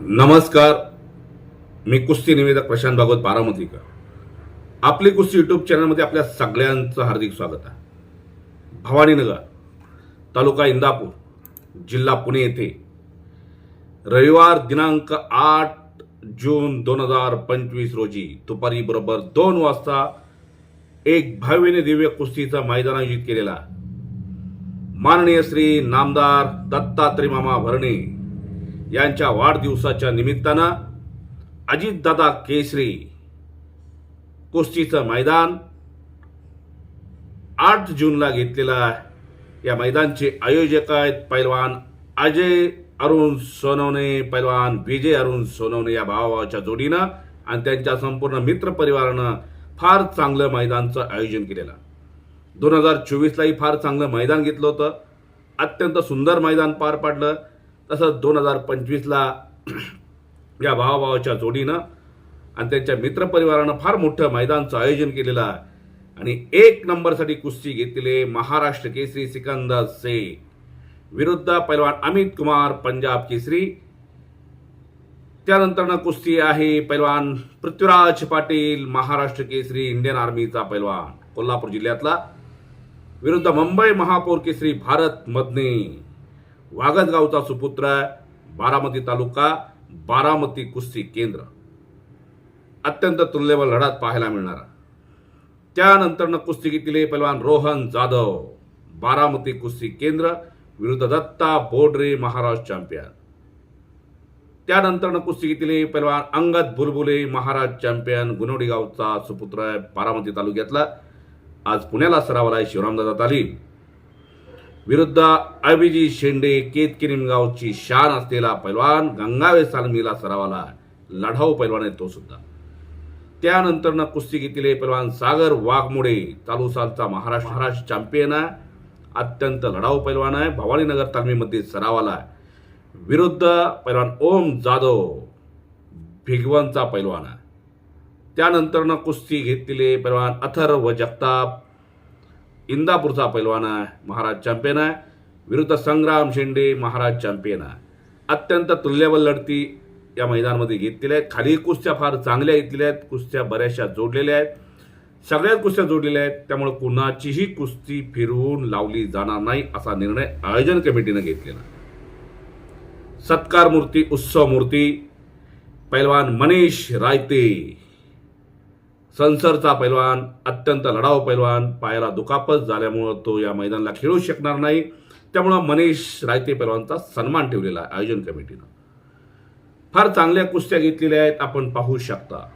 नमस्कार. मी कुस्ती निवेदक प्रशांत भागवत बारामतीकर. आपली कुस्ती यूट्यूब चॅनलमध्ये आपल्या सगळ्यांचं हार्दिक स्वागत आहे. भवानीनगर तालुका इंदापूर जिल्हा पुणे येथे. रविवार दिनांक आठ जून दोन हजार पंचवीस रोजी दुपारी बरोबर दोन वाजता एक भाव्यने दिव्य कुस्तीचं मैदान आयोजित केलेला. माननीय श्री नामदार दत्तात्रय मामा भरणे यांच्या वाढदिवसाच्या निमित्तानं अजितदादा केसरी कुस्तीचं मैदान आठ जूनला घेतलेलं आहे. या मैदानचे आयोजक आहेत पैलवान अजय अरुण सोनवणे पैलवान विजय अरुण सोनवणे या भावाच्या जोडीनं आणि त्यांच्या संपूर्ण मित्रपरिवारानं फार चांगलं मैदानचं आयोजन केलेलं. दोन हजार चोवीसलाही फार चांगलं मैदान घेतलं होतं. अत्यंत सुंदर मैदान पार पाडलं. तसंच दोन हजार पंचवीसला या भावाभावाच्या जोडीनं आणि त्यांच्या मित्रपरिवारानं फार मोठं मैदानचं आयोजन केलेलं आहे. आणि एक नंबरसाठी कुस्ती घेतलेले महाराष्ट्र केसरी सिकंदर शेख विरुद्ध पैलवान अमित कुमार पंजाब केसरी. त्यानंतरनं कुस्ती आहे पैलवान पृथ्वीराज पाटील महाराष्ट्र केसरी इंडियन आर्मीचा पैलवान कोल्हापूर जिल्ह्यातला. विरुद्ध मुंबई महापौर केसरी भारत मदने. वागदगावचा सुपुत्र आहे बारामती तालुका बारामती कुस्ती केंद्र. अत्यंत तुल्यबल लढात पाहायला मिळणारा त्यानंतरनं कुस्तीगीतील पैलवान रोहन जाधव बारामती कुस्ती केंद्र विरुद्ध दत्ता बोडरे महाराष्ट्र चॅम्पियन. त्यानंतरनं कुस्तीगीतील पैलवान अंगद बुलबुले महाराज चॅम्पियन गुनोडी गावचा सुपुत्र आहे बारामती तालुक्यातला. आज पुण्याला सरावला आहे शिवरामदादा तालीम. विरुद्ध अभिजी शेंडे केतकी निमगावची शान असलेला पैलवान गंगावे सालमीला सरावाला लढाऊ पैलवान आहे तो सुद्धा. त्यानंतरनं कुस्ती घेतलेले पैलवान सागर वाघमोडे चालू सालचा महाराष्ट्र महाराष्ट्र चॅम्पियन आहे. अत्यंत लढाऊ पैलवान आहे. भवानीनगर तालमीमध्ये सरावाला विरुद्ध पैलवान ओम जाधव भिगवनचा पैलवान आहे. त्यानंतरनं कुस्ती घेतलेले पैलवान अथर्व जगताप इंदापूरचा पैलवान आहे महाराज चॅम्पियन आहे. विरुद्ध संग्राम शेंडे महाराज चॅम्पियन आहे. अत्यंत तुल्यबल लढती या मैदानामध्ये घेतलेल्या आहेत. खाली कुस्त्या फार चांगल्या घेतलेल्या आहेत. कुस्त्या बऱ्याचशा जोडलेल्या आहेत. सगळ्याच कुस्त्या जोडलेल्या आहेत. त्यामुळे कुणाचीही कुस्ती फिरवून लावली जाणार नाही असा निर्णय आयोजन कमिटीनं घेतलेला. सत्कार मूर्ती उत्सव मूर्ती पैलवान मनीष रायते. संसरचा पैलवान अत्यंत लढाऊ पैलवान पायाला दुखापत झाल्यामुळं तो या मैदानाला खेळू शकणार नाही. त्यामुळं मनीष रायते पैलवानचा सन्मान ठेवलेला आहे आयोजन कमिटीनं. फार चांगल्या कुस्त्या घेतलेल्या आहेत आपण पाहू शकता.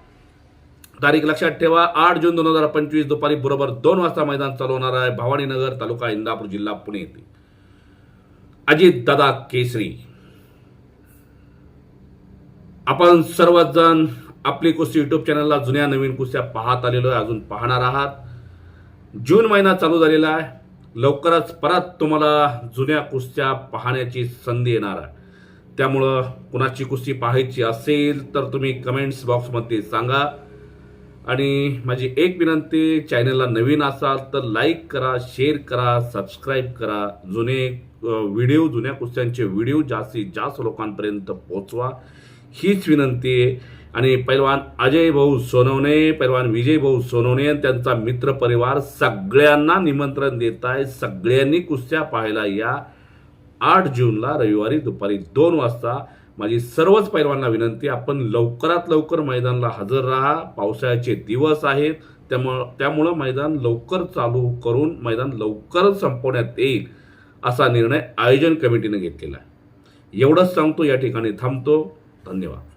तारीख लक्षात ठेवा आठ जून दोन हजार पंचवीस दुपारी बरोबर दोन वाजता मैदान चालू होणार आहे भवानीनगर तालुका इंदापूर जिल्हा पुणे येथे. अजित दादा केसरी. आपण सर्वजण आपली कुस्ती यूट्यूब चॅनलला जुन्या नवीन कुस्त्या पाहत आलेलो आहे. अजून पाहणार आहात. जून महिना चालू झालेला आहे. लवकरच परत तुम्हाला जुन्या कुस्त्या पाहण्याची संधी येणार आहे. त्यामुळं कुणाची कुस्ती पाहायची असेल तर तुम्ही कमेंट्स बॉक्समध्ये सांगा. आणि माझी एक विनंती चॅनलला नवीन असाल तर लाईक करा शेअर करा सबस्क्राईब करा. जुने व्हिडिओ जुन्या कुस्त्यांचे व्हिडिओ जास्तीत जास्त लोकांपर्यंत पोहोचवा. हीच विनंती आहे. आणि पैलवान अजय भाऊ सोनवणे पैलवान विजय भाऊ सोनवणे आणि त्यांचा मित्र परिवार सगळ्यांना निमंत्रण देत आहे. सगळ्यांनी कुस्त्या पाहायला या. आठ जूनला रविवारी दुपारी दोन वाजता माझी सर्वच पैलवांना विनंती आपण लवकरात लवकर मैदानाला हजर राहा. पावसाळ्याचे दिवस आहेत. त्यामुळं त्यामुळं मैदान लवकर चालू करून मैदान लवकरच संपवण्यात येईल असा निर्णय आयोजन कमिटीने घेतलेला आहे. एवढंच सांगतो या ठिकाणी थांबतो. धन्यवाद